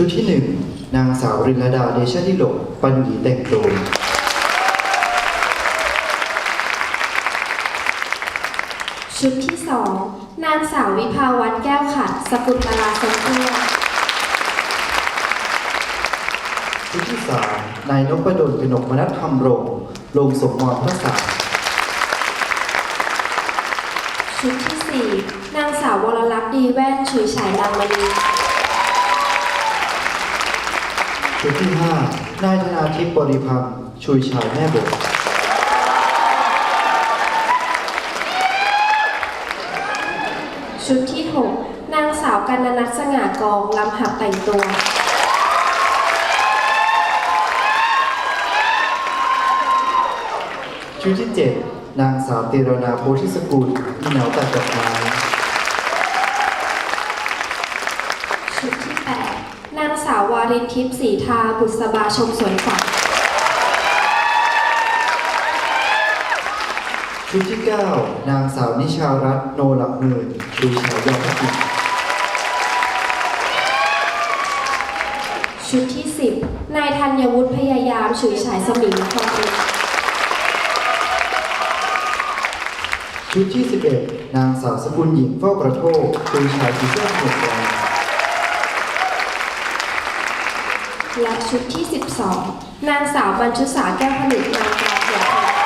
ชุดที่หนึ่งนางสาวรินลดาเดชะทิหลกปันหวีแต่งตัวชุดที่สองนางสาววิภาวัฒน์แก้วขัดสกุลตลาทรงเอื้อชุดที่สามนายนพดลกนกมนัทธรรมรงค์ลงสมมรพระสารชุดที่สี่นางสาววรลักษณ์ดีแว่นฉุยฉายนางมณี ชุดที่ห้านายธนาทิพย์บริพันธ์ชุยชายแม่บทชุดที่หกนางสาวกันนัทสง่ากองลำหับแต่งตัว ชุดที่เจ็ดนางสาวติรนาโพธิสกุลมีเหนาตัดดอกไม้ ชุดที่แปดนางสาววา รินทิพย์สีทาบุษบาชมสวนฝันชุดที่เก้านางสาวนิชารัตน์โนหลักหมื่นชุยชายยอดพิชุดที่สิบนายธัญวุฒิพยายามฉุยฉายสมิงนคองชุดที่สิบเอ็ดนางสาวสกุลหญิงเฝ้ากระโทกชุยชายผีเสื้อหมวกแดง และชุดที่ 12 นางสาวบรรชุสาแก้วผลิตนางกาเสียเท